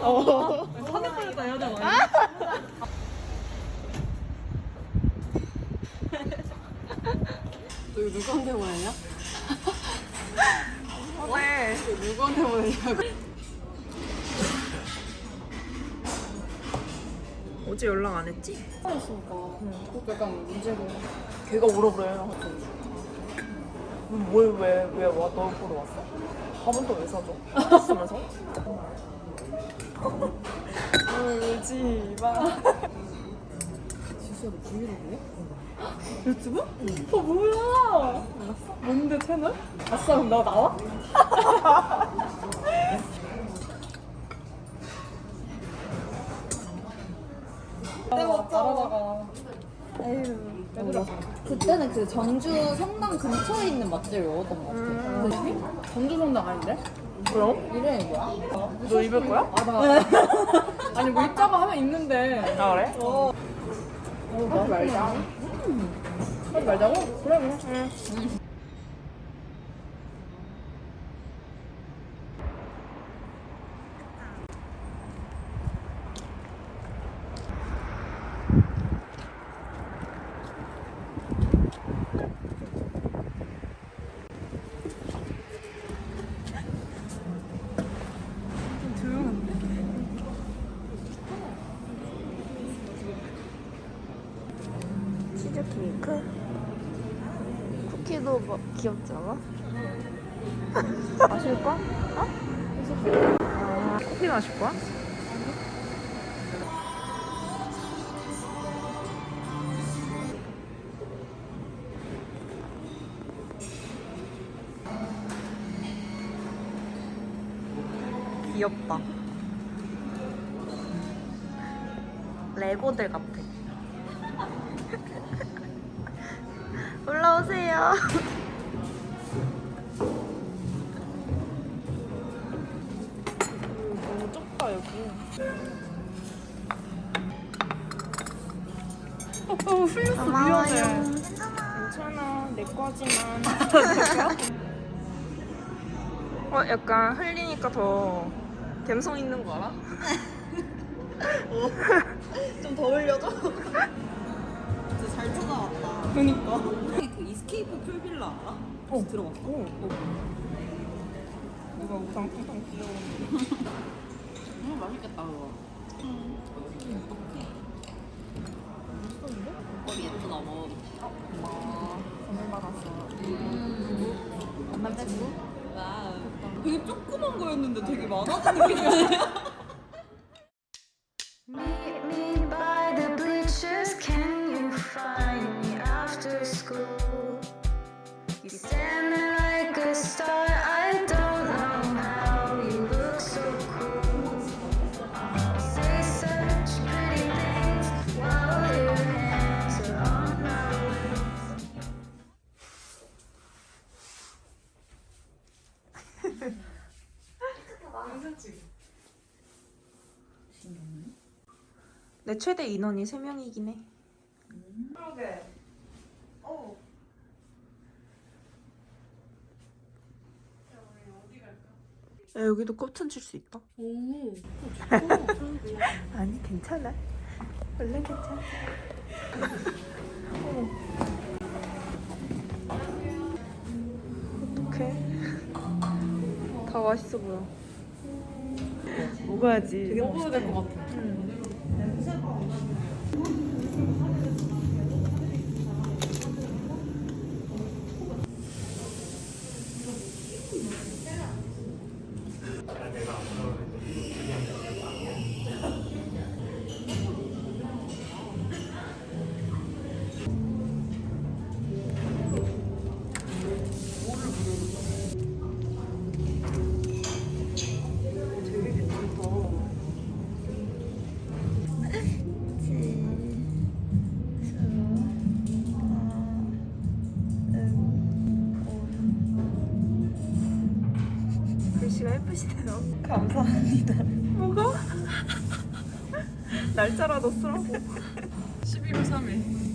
어. 사내팔다 해야 되나? 너 이거 누구한테 보냈냐? 네. 이거 누구한테 보냈냐고. 어제 연락 안 했지? 했으니까. 그것도 약간 문제고. 걔가 물어보래. 왜왜왜 와? 너 보러 왔어? 밥은 또 왜 사줘? 쓰면서? 울지 마. 지수야, 너 브이로그야? 유튜브? 어 뭐야? 몰랐어? 뭔데 채널? 아싸 그럼 나 나와? 그때는 그 전주 성당 근처에 있는 맛집을 먹었던 것 같아. 전주 성당 아닌데? 그럼? 이름이 뭐야? 너 입을 거야? 아, 나. 아니, 뭐 입자가 하면 있는데. 아 그래? 어, 하지 말자. 하지 말자고? 그래, 그래. 귀엽지 않아? 마실 거야? 어? 아, 커피 마실 거야? 귀엽다. 레고들 같아. 어 약간 흘리니까 더 감성 있는 거 알아? 좀더 흘려줘. 진짜 잘 찾아왔다. 그니까. 그 이스케이프 풀빌라 알아? 어 들어봤어? 어. 누가 우상 뚱땅 귀여워. 음, 맛있겠다, 그거. 머리 예쁘다, 머리. 고마워. 선물 받았어. 엄마 빼고? 와우. 되게 조그만 거였는데 되게 많아진 느낌이야. 내 최대 인원이 3명이긴 해. 야, 여기도 꼽천 칠 수 있다. 오. 아니, 괜찮아. 원래 괜찮아. 어떡해. 다 맛있어 보여. 먹어야지. 먹어야 될 것 같아. 글 날짜라도 쓰라고. 11월 3일.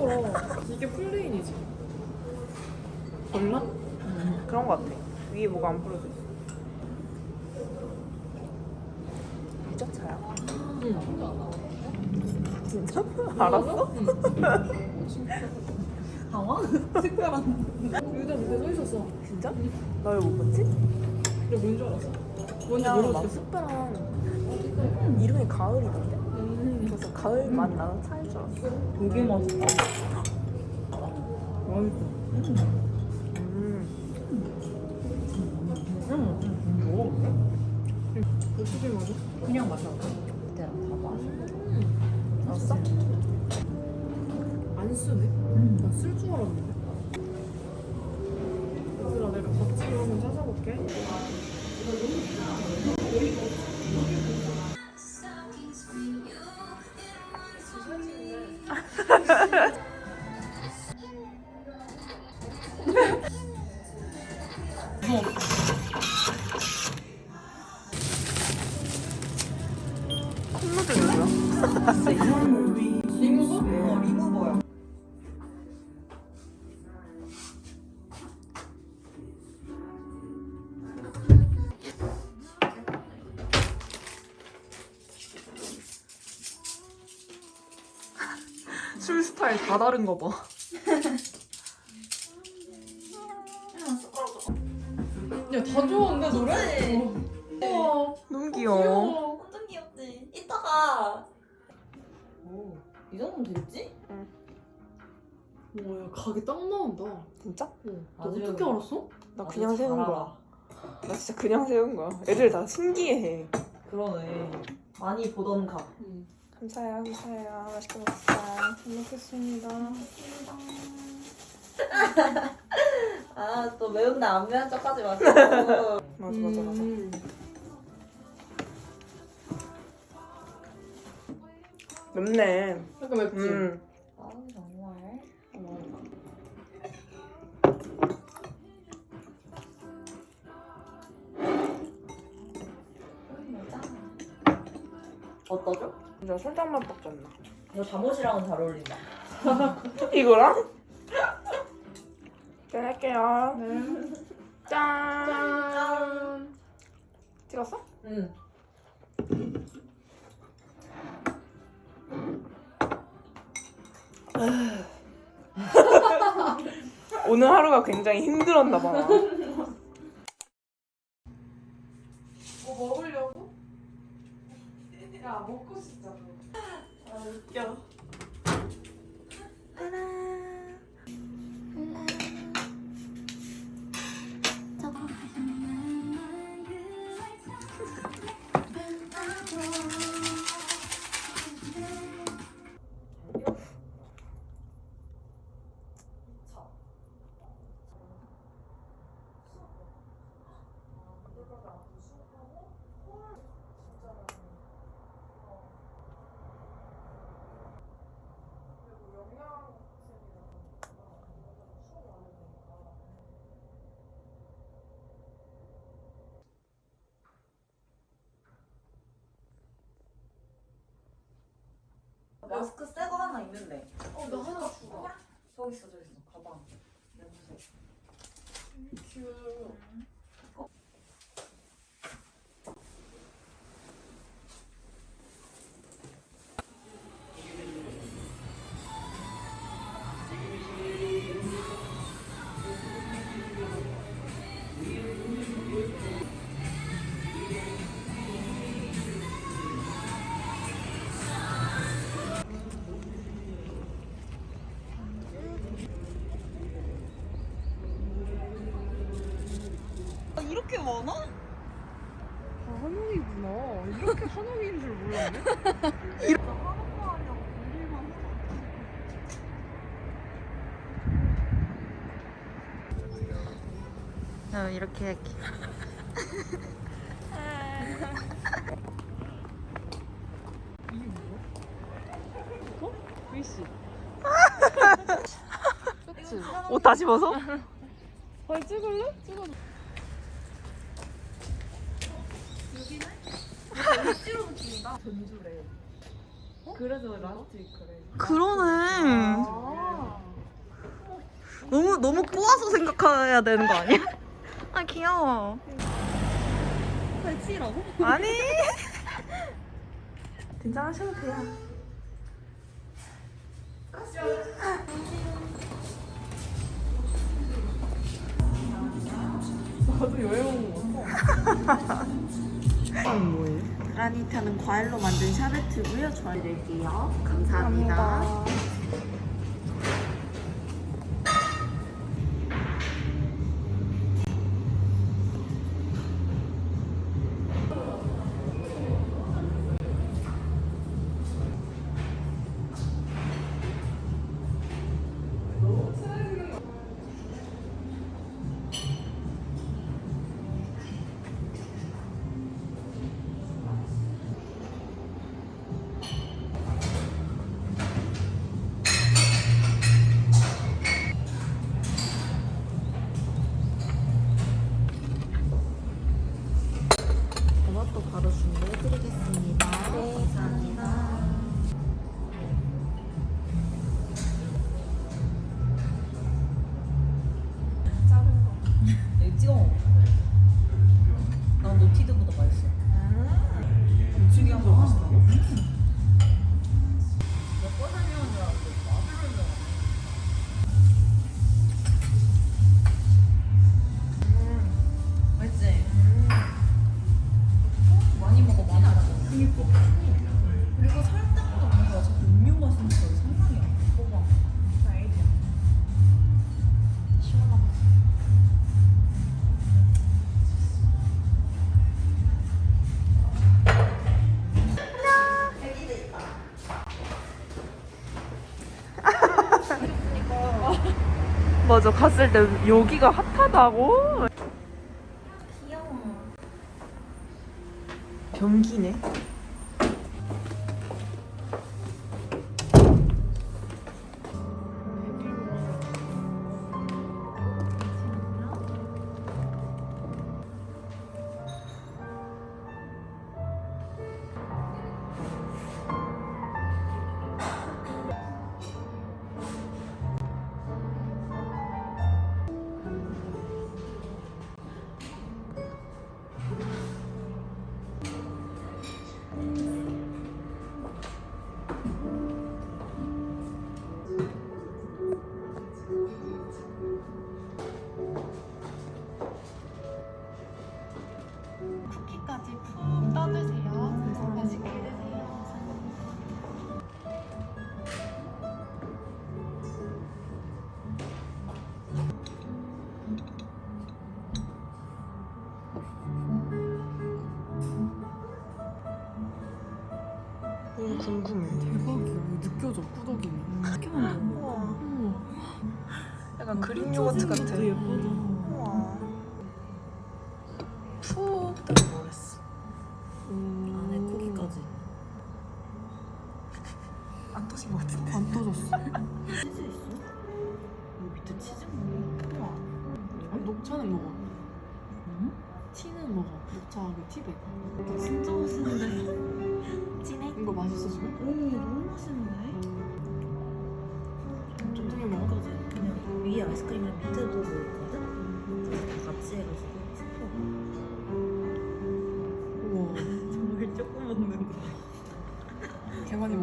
서러웠더라. 이게 플레인이지. 몰라? 그런 거 같아. 위에 뭐가 안 있어. 유자차야. 진짜? 알았어? 당황? 특별한. 여기다 밑에 서 있었어. 진짜? 나 왜 못 봤지? 근데 뭔줄 알았어? 뭔지 모르겠어. 특별한 이름이 가을이던데? 그래서 가을 맛 나는 알았어. 되게 맛있다. 음. 맞아? 그냥 마셔. 그때랑 다 마셔. 알았어? 안 쓰네? 나쓸 줄 알았는데. 얘들아 내가 한번 찾아볼게. 술 스타일 다 다른 거 봐. 야 다 좋아한다 노래? 네. 우와 너무 귀여워. 귀여워. 완전 귀엽지? 이따가. 오, 이 정도면 되겠지? 와 야 각이 딱 나온다. 진짜? 응. 너 아주- 어떻게 알았어? 나 아주 그냥 잘 세운 알아. 거야. 나 진짜 그냥 세운 거야. 애들 다 신기해해. 그러네. 많이 보던 각. 응. 감사해요, 감사해요. 맛있게 먹자. 잘 먹겠습니다. 아, 또 매운데 안 매운 척하지 마시고. 맞아, 맞아, 맞아. 음. 맵네. 약간 맵지? 음. 아, 정말. 어떠죠? 진짜 설탕 맛밖에 안 나. 이거 잠옷이랑은 잘 어울린다. 이거랑? 짠 할게요. 네. 짠. 짠. 찍었어? 응. 오늘 하루가 굉장히 힘들었나 봐. 마스크 새 거 하나 있는데. 어 나 하나 주라. 저기 있어, 저기 있어. 가방. 연두색. 귀여워. 이 많아? 한옥이구나. 이렇게 한옥인 줄 몰랐네. 이렇게 할게. 위시. 옷 다시 벗어? 발 찍을래? 찍어. 그래서 라스트 위크래. 그러네. 너무 너무 꼬아서 생각해야 되는 거 아니야? 아 귀여워. 발치라고? 아니. 긴장하셔도 돼요. 나도 여행 온거 같아. 라니타는 과일로 만든 샤베트고요. 좋아해드릴게요. 감사합니다. 이것도 맞아 갔을 때 여기가 핫하다고. 귀여워. 변기네. 약간 그릭 요거트 같아. 되게 예쁘다. 우와. 푹 들어버렸어. 안에 쿠키까지. 안 터진 것 같은데. 안 떠졌어. 치즈 있어? 여기 밑에 치즈 먹어. 우와. 아니, 녹차는 먹어. 응? 티는 먹어. 녹차 그 티백. 개 많이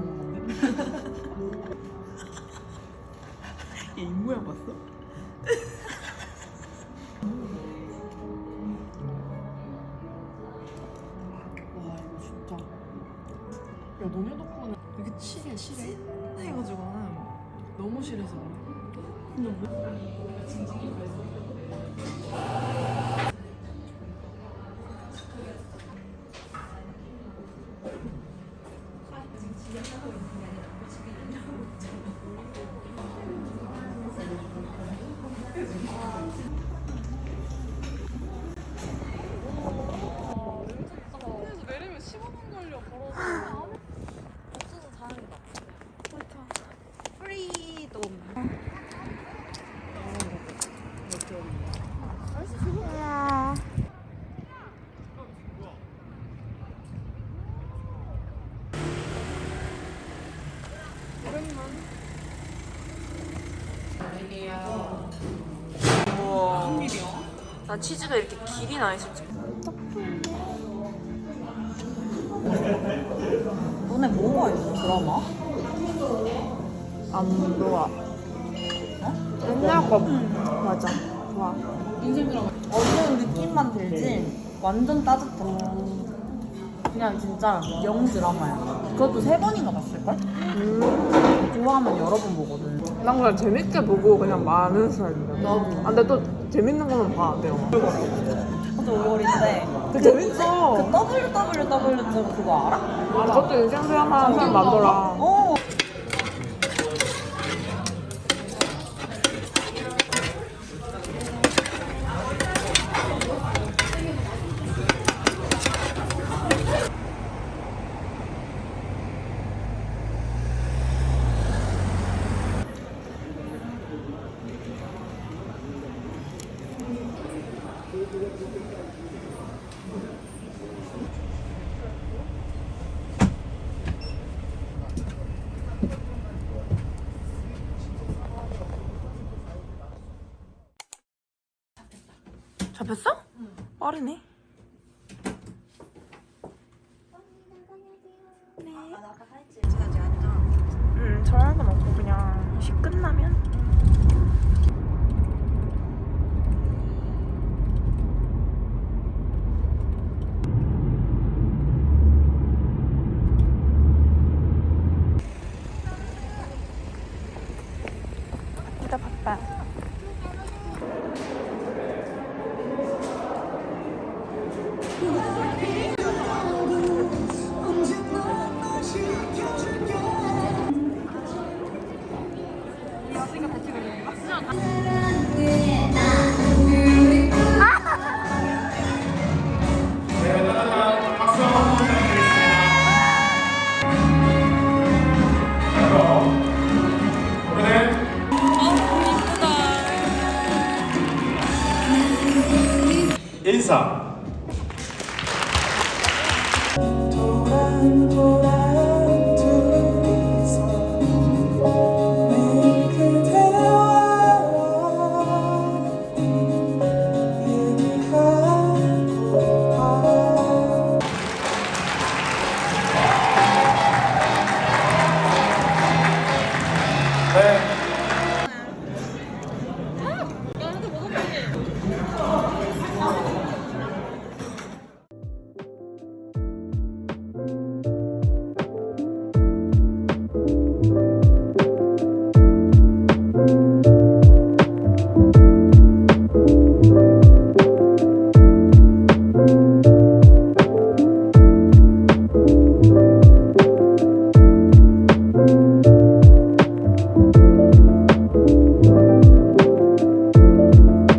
나 치즈가 이렇게 길이 나 있을지. 너네 뭐가 있어 드라마? 안 좋아. 옛날 거. 맞아. 좋아. 어두운 느낌만 들지? 완전 따뜻해. 그냥 진짜 영 드라마야. 그것도 세 번인가 봤을걸? 좋아하면 여러 번 보거든. 난 그냥 재밌게 보고 그냥 많은 스타일이야. 나도. 아, 근데 또 재밌는 거는 봐, 내가. 그것도 오월인데 그 재밌어. 그 WWW 그거 알아? 아, 그것도 인생 드라마 사람 많더라. 어? 빠르네. 음, 저할 건 없고 그냥 식 끝나면